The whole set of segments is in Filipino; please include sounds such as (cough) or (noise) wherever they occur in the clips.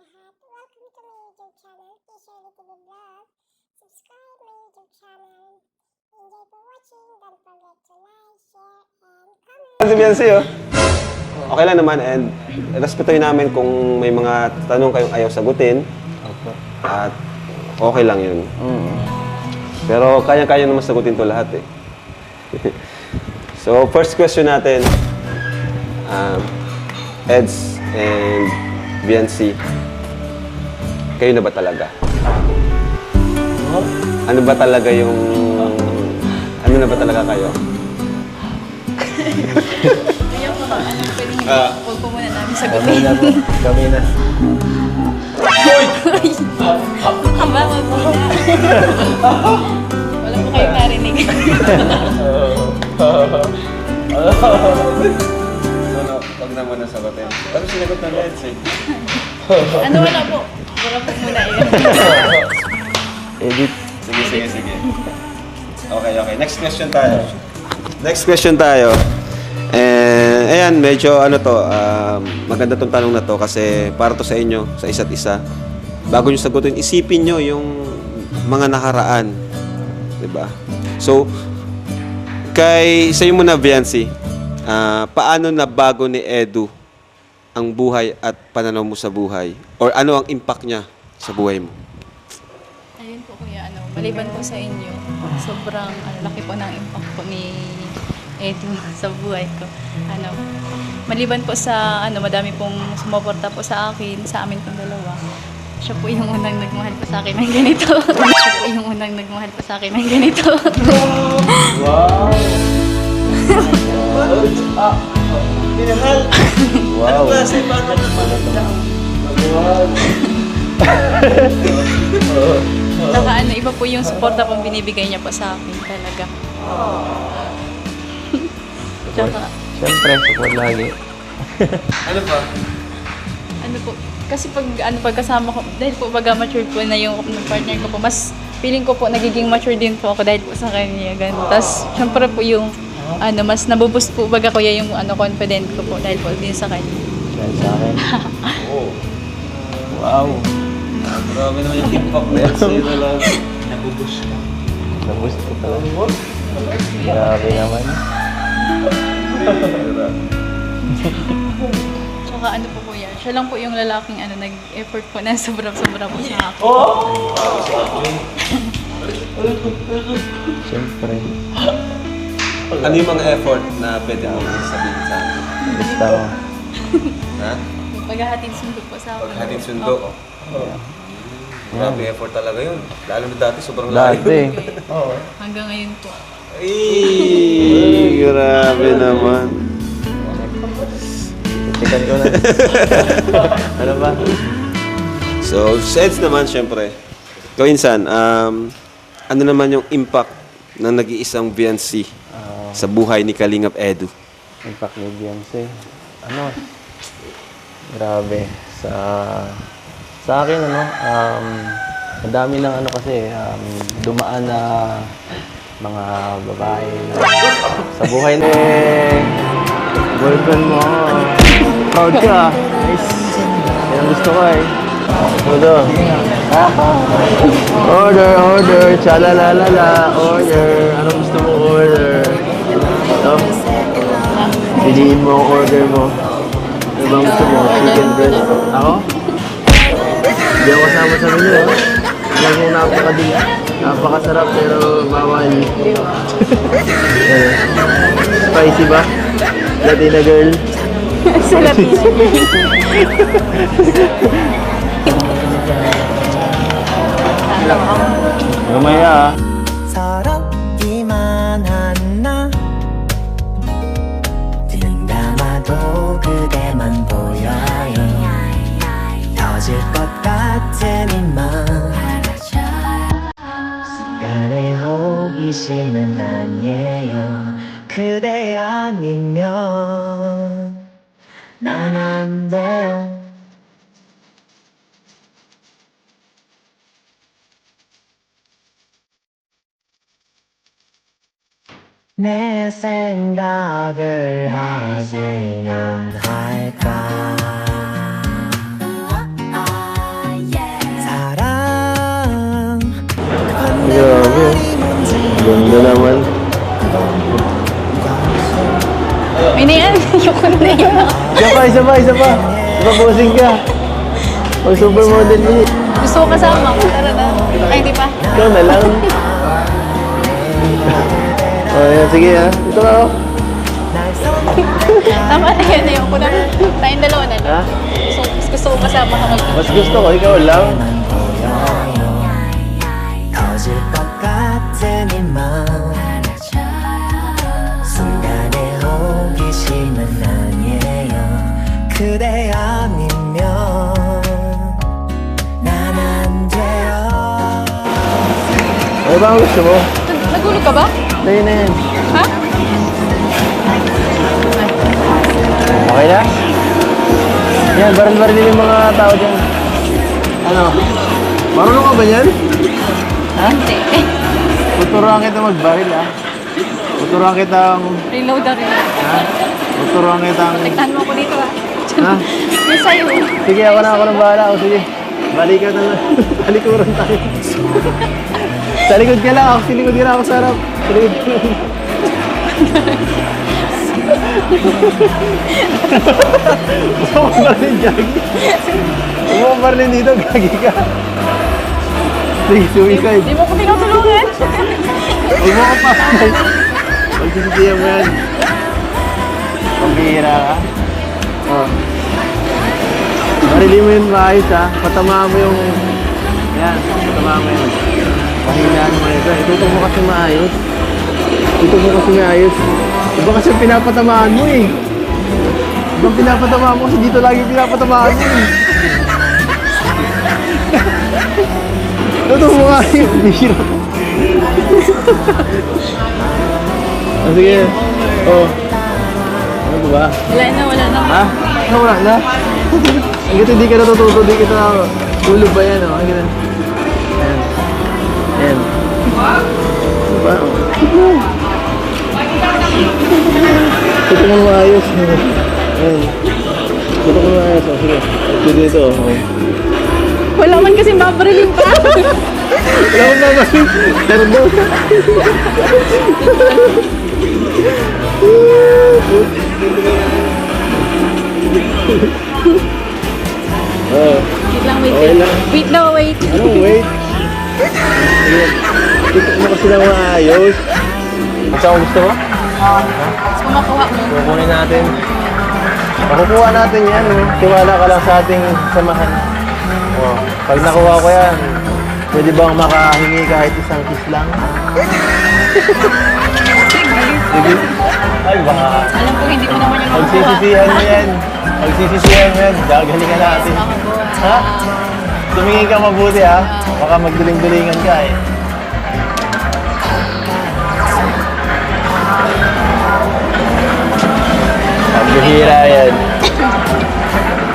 lahat. Welcome to my YouTube channel, T-Shirley TV Vlog. Subscribe my YouTube channel. Enjoy for watching. Don't forget to like, share, and comment. Si Biancy, oh. Okay lang naman and respetuhin namin kung may mga tanong kayong ayaw sagutin Opo. at okay lang yun. Mm. Pero kaya-kaya naman sagutin to lahat eh. (laughs) so, first question natin, um, Eds and Biancy, kayo na ba talaga? Ano ba talaga yung... Ano na ba talaga kayo? Ayaw po, ano pwedeng hindi Ah. huwag po muna namin Kami sagutin. na po. Kami na. Haba, wag po na. Wala po kayong narinig. Ano, wag na muna sagutin. Pero sinagot na Eds eh. ano wala po? Wala po muna yun. Edit. Sige, sige, sige. Okay, okay. Next question tayo. Next question tayo. And, ayan, medyo ano to, um, maganda tong tanong na to kasi para to sa inyo, sa isa't isa. Bago nyo sagutin, isipin nyo yung mga nakaraan. ba? So, kay sa iyo muna, Viancy, ah, paano na bago ni Edu ang buhay at pananaw mo sa buhay? Or ano ang impact niya sa buhay mo? Ayun po kuya, ano, maliban po sa inyo, sobrang ano, laki po ng impact po ni Edu (laughs) sa buhay ko. Ano, maliban po sa, ano, madami pong sumuporta po sa akin, sa amin pong dalawa. Siya po yung unang nagmahal po sa akin ng ganito. (laughs) Siya po yung unang nagmahal po sa akin ng ganito. Wow. (laughs) Saka ano, iba po yung suporta pong binibigay niya po sa akin talaga. Tsaka, Siyempre, support lagi. Ano pa? ano po, kasi pag ano pagkasama ko, dahil po pag mature po na yung partner ko po, mas feeling ko po nagiging mature din po ako dahil po sa kanya. Ganun. Tapos, syempre po yung ano, mas nabuboost po baga kuya yung ano, confident ko po dahil po din sa kanya. Dahil sa akin. (laughs) Oo. Wow. Grabe naman yung impact na yan sa'yo talaga. Naboost ko talaga. Grabe naman. (laughs) Tsaka ano po kuya, siya lang po yung lalaking ano, nag-effort po na sobrang-sobra po sa akin. Siyempre. (laughs) Ano yung mga effort na pwede mo sabihin sa akin? Basta mo. Ha? Paghahatid sundo po sa akin. Paghatid sundo. Opo. Grabe effort talaga yun. Lalo na dati, sobrang layo. Dati. (laughs) Hanggang ngayon po. Ay, grabe naman. Chicken ko na. (laughs) ano ba? So, sense naman, syempre. Ikaw, Insan, um, ano naman yung impact ng nag-iisang Viancy Ah, sa buhay ni Kalingap Edu? impact ni Beyonce. Ano? Grabe. Sa sa akin ano, um, ang dami ng ano kasi um, dumaan na mga babae na sa buhay ni boyfriend mo. Proud ka. Nice. Yan ang gusto ko eh. Todo. Order, order, chalalalala, order. Ano gusto mo order? Ito. Piliin mo ang order mo. Ano bang gusto mo? Chicken breast? Ako? Hindi ako kasama sa menu, ha? Alam mo napakading, napakasarap pero bawal. Spicy ba? Latina girl? sa Latina. Mamaya, ah. 서 호기심은 아니에요. 그대 아니면 난 안 돼요. 내 생각을 하지는 할까 Isa pa, isa pa, isa pa. Isa pa, posing ka. Pag supermodel ni. Gusto ko kasama. Tara na. Ay, di pa. Ikaw na lang. (laughs) oh, yan, sige ha. Ito ka oh. Tama na yan. Ayoko na. Tayong dalawa na lang. Ha? Gusto, gusto ko kasama ka mag Mas gusto ko, ikaw lang. Ba ang gusto mo? Nagulog ka ba? Tayo na yan. Ha? Okay na? Yan, baril-baril yung mga tao dyan. Ano? Marunong ka ba yan? Ha? Hindi. Tuturuan kita magbaril ha. Tuturuan kita Reload na rin. ha? Tuturuan kita Tignan mo ko dito ah. ha? May sa'yo. Sige, ako na ako ng bahala. O sige. Balikan na lang. (laughs) Talikuran tayo. (laughs) sa likod ka lang. Ako sa likod lang ako sa harap. Sa likod ka lang. Barlin, Gagi. Huwag mo barlin dito, Gagi ka. Sige, suicide. Di mo ko tinutulungan. Huwag mo kapasay. Pagsisisiyan mo yan. Pambihira ka. Oh. Marili mo yun maayos ha. Patamaan mo yung... Yan, patamaan mo yun. Pahinaan mo ito. Itutok mo kasi maayos. Itutok mo kasi maayos. Iba kasi yung pinapatamaan mo eh. Iba pinapatamaan mo kasi dito lagi pinapatamaan mo eh. Itutok mo yung bihira. Oh, sige. Oh. Ano ba? Wala na, wala na. Ha? Wala na? Hanggat hindi ka natututo, di kita tulog ba yan, oh? Hanggat. Ano ba? Ito mo maayos. Ayan. Ito mo maayos, oh. Sige. Ito dito, oh. Wala man kasi mabarilin pa. Wala kasi. Pero daw. Oh. wait lang, wait. Okay lang. Wait na, wait. Anong wait? Sige. Ito mo kasi lang maayos. Ang saan gusto mo? Kung makuha mo. Kukunin natin. Makukuha natin yan. Oh. Tiwala ka lang sa ating samahan. Oh. Pag nakuha ko yan, pwede bang makahingi kahit isang kiss lang? Sige. Ay, baka Alam ko hindi mo naman yung makukuha. pagsisisihan mo yan. Pagsisisihan mo yan, gagalingan natin. Ha? Tumingin ka mabuti ha. Baka magduling-dulingan ka eh.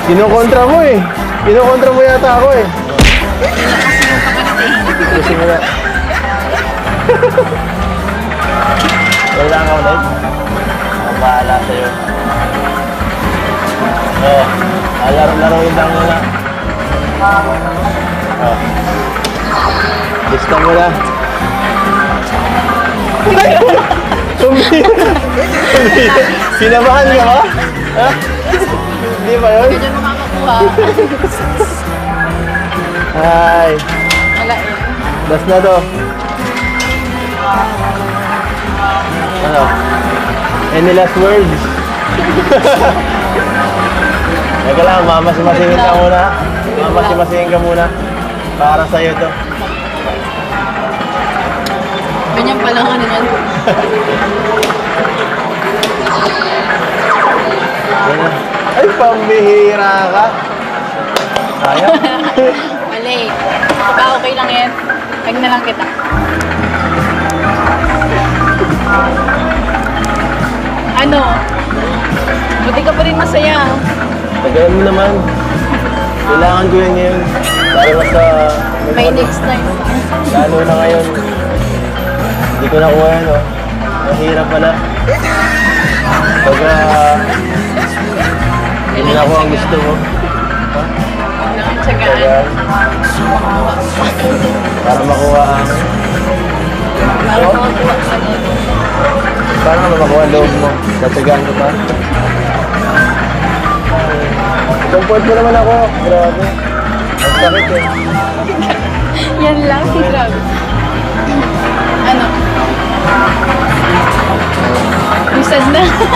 Kinukontra mo eh. Kinukontra mo yata ako eh. Kasi mo na. Wala ka ulit. Ang bahala sa'yo. Oo. Oh, laro-laruin lang muna. Oh. Gusto mo na. Tumira. (laughs) Tumira. Sinabahan ka ba? Ha? (laughs) Hindi ba yun? Diyan mo makakuha. Hi. (laughs) Wala eh. Last na to. Ano? Any last words? (laughs) Teka lang, mamasimasingin ka muna. Mamasimasingin ka muna. Para sa'yo to. Ganyan pala nga naman. (laughs) pambihira ka. Sayang. (laughs) Mali. Baka okay lang yan. Tag na lang kita. Ano? Buti ka pa rin masaya. Tagalan mo naman. Kailangan ko yan ngayon. Lalo na sa... May next time. Lalo na ngayon. Hindi ko nakuha yan, oh. Mahirap pala. Pagka... Hindi ako ang gusto mo. Tagal. Para makuha ang... Para makuha sa Para makuha ang loob mo. Tatagaan ko pa. Comfort mo naman ako. Grabe. Ang sakit eh. Yan lang si Grabe. Ano? Busad na. (laughs)